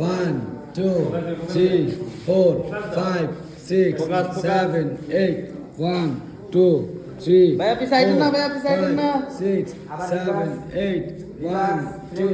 One two three four five six seven eight one two three ভাইয়া, আপনি side এ না, ভাইয়া, আপনি side এ না। Six seven eight one two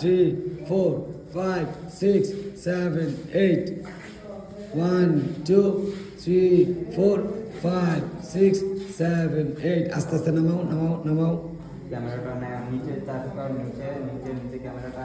three four five six seven eight one two three four five six seven eight আস্তে আস্তে নামাও নামাও নামাও ক্যামেরাটা নেয় নিচে চার্জ কর নিচে নিচে নিচে ক্যামেরাটা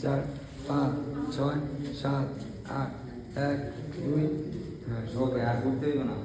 চার পাঁচ ছয় সাত আট এক দুই। হ্যাঁ ওকে আর ঘুরতে না।